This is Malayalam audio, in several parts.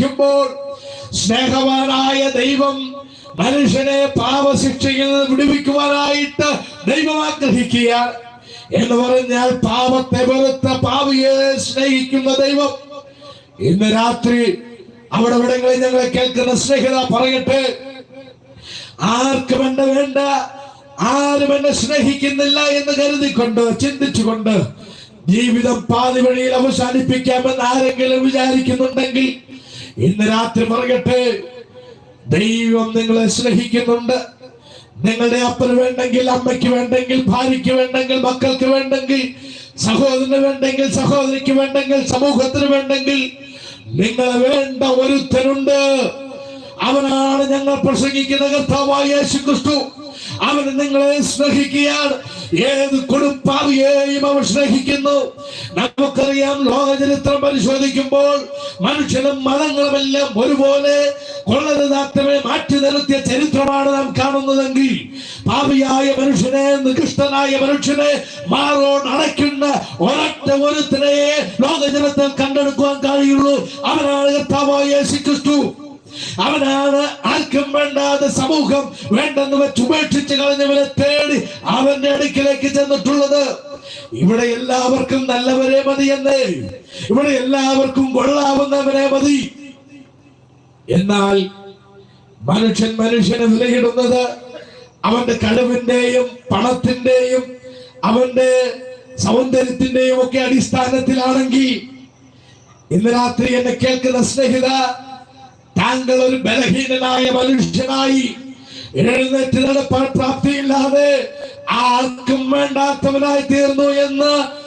പരിശോധിക്കുമ്പോൾ സ്നേഹവാനായ ദൈവം മനുഷ്യനെ പാപശിക്ഷയിൽ നിന്ന് വിടുവിക്കുവാനായിട്ട് ദൈവം ആഗ്രഹിക്കുക എന്ന് പറഞ്ഞാൽ പാപത്തെ വെറുത്ത പാവിയെ സ്നേഹിക്കുന്ന ദൈവം. ഇന്ന് രാത്രി അവിടെ ഇവിടങ്ങളിൽ ഞങ്ങളെ കേൾക്കുന്ന സ്നേഹിത പറയട്ടെ ആർക്കും എന്നെ വേണ്ട ആരും എന്നെ സ്നേഹിക്കുന്നില്ല എന്ന് കരുതിക്കൊണ്ട് ചിന്തിച്ചുകൊണ്ട് ജീവിതം പാതി വഴിയിൽ അവസാനിപ്പിക്കാമെന്ന് ആരെങ്കിലും വിചാരിക്കുന്നുണ്ടെങ്കിൽ ഇന്ന് രാത്രി പറയട്ടെ. ദൈവം നിങ്ങളെ സ്നേഹിക്കുന്നുണ്ട്. നിങ്ങളുടെ അപ്പന് വേണ്ടെങ്കിൽ അമ്മയ്ക്ക് വേണ്ടെങ്കിൽ ഭാര്യയ്ക്ക് വേണ്ടെങ്കിൽ മക്കൾക്ക് വേണ്ടെങ്കിൽ സഹോദരന് വേണ്ടെങ്കിൽ സഹോദരിക്ക് വേണ്ടെങ്കിൽ സമൂഹത്തിന് വേണ്ടെങ്കിൽ നിങ്ങൾ വേണ്ട ഒരുത്തനുണ്ട്. അവനാണ് ഞങ്ങൾ പ്രസംഗിക്കുന്ന കർത്താവായ യേശു ക്രിസ്തു അവന് നിങ്ങളെ സ്നേഹിക്കുകയാണ്. ഏത് കൊടുപ്പാവിയെയും അവൻ സ്നേഹിക്കുന്നു. നമുക്കറിയാം ലോകചരിത്രം പരിശോധിക്കുമ്പോൾ മനുഷ്യനും മതങ്ങളുമെല്ലാം ഒരുപോലെ കൊള്ളരുതാത്തമേ മാറ്റി നിർത്തിയ ചരിത്രമാണ് നാം കാണുന്നതെങ്കിൽ പാപിയായ മനുഷ്യനെ നികൃഷ്ടനായ മനുഷ്യനെ മാറോ അടയ്ക്കുന്ന ഒരൊറ്റ ഒരുത്തനെയെ ലോകജനത്തിൽ കണ്ടെടുക്കുവാൻ കഴിയുള്ളൂ. അവനാണ് കർത്താവായ ക്രിസ്തു അവനാണ് ആർക്കും വേണ്ടാതെ സമൂഹം വേണ്ടെന്ന് വെച്ച് ഉപേക്ഷിച്ച് കളഞ്ഞവനെ തേടി അവന്റെ അടുക്കിലേക്ക് ചെന്നിട്ടുള്ളത്. ഇവിടെ എല്ലാവർക്കും നല്ലവരെ മതി എന്ന്. ഇവിടെ എല്ലാവർക്കും കൊള്ളാവുന്നവരെ മതി. എന്നാൽ മനുഷ്യൻ മനുഷ്യനെ വിലയിടുന്നത് അവന്റെ കഴിവിന്റെയും പണത്തിന്റെയും അവന്റെ സൗന്ദര്യത്തിന്റെയും ഒക്കെ അടിസ്ഥാനത്തിലാണെങ്കിൽ ഇന്ന് രാത്രി എന്നെ കേൾക്കുന്ന സ്നേഹിത താങ്കൾ ഒരു ബലഹീനനായ മനുഷ്യനായി എഴുന്നേറ്റ് പ്രാപ്തിയില്ലാതെ ആർക്കും വേണ്ടാത്തവനായി തീർന്നു എന്ന്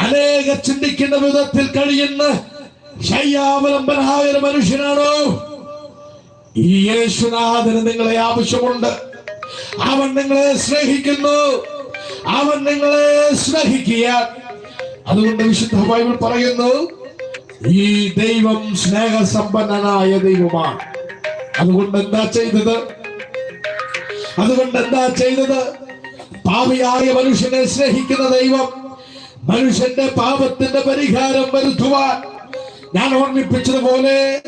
അനേക ചിന്തിക്കുന്ന വിധത്തിൽ കഴിയുന്ന ശയ്യാവലംബനായ ഒരു മനുഷ്യനാണോ? ഈ യേശുനാഥന് നിങ്ങളെ ആവശ്യമുണ്ട്. അവൻ നിങ്ങളെ സ്നേഹിക്കുന്നു. അവൻ നിങ്ങളെ സ്നേഹിക്കുക അതുകൊണ്ട് വിശുദ്ധ ബൈബിൾ പറയുന്നു ഈ ദൈവം സ്നേഹസമ്പന്നനായ ദൈവമാണ്. അതുകൊണ്ട് എന്താ ചെയ്തത്? അതുകൊണ്ട് എന്താ ചെയ്തത്? പാപിയായ മനുഷ്യനെ സ്നേഹിക്കുന്ന ദൈവം മനുഷ്യന്റെ പാപത്തിന്റെ പരിഹാരം വരുത്തുവാൻ ഞാൻ ഓർമ്മിപ്പിച്ചതുപോലെ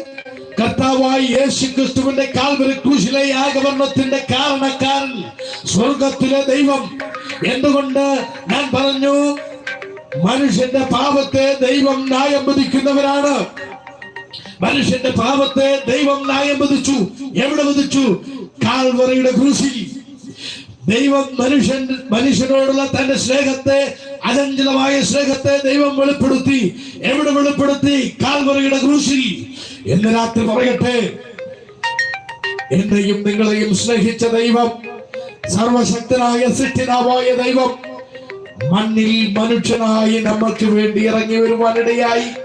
കർത്താവായി യേശു ക്രിസ്തുവിന്റെ കാൽവരി ക്രൂശിലെ യാഗവർണത്തിന്റെ സ്വർഗത്തിലെ ദൈവം. എന്തുകൊണ്ട് ഞാൻ പറഞ്ഞു? മനുഷ്യന്റെ പാപത്തെ ദൈവം ന്യായം വിധിക്കുന്നവരാണ്. മനുഷ്യന്റെ പാപത്തെ ദൈവം ന്യായം വിധിച്ചു. എവിടെ വിധിച്ചു? കാൽവറയുടെ ക്രൂശിൽ. ദൈവം മനുഷ്യൻ മനുഷ്യനോടുള്ള തന്റെ സ്നേഹത്തെ അചഞ്ചലമായ സ്നേഹത്തെ ദൈവം വെളിപ്പെടുത്തി. എവിടെ വെളിപ്പെടുത്തി? കാൽവറയുടെ ക്രൂശിൽ. എന്ന് രാത്രി പറയട്ടെ. എന്നെയും നിങ്ങളെയും സ്നേഹിച്ച ദൈവം സർവശക്തനായ സൃഷ്ടിതാവായ ദൈവം മണ്ണിൽ മനുഷ്യനായി നമ്മൾക്ക് വേണ്ടി ഇറങ്ങി വരുവാനിടയായി.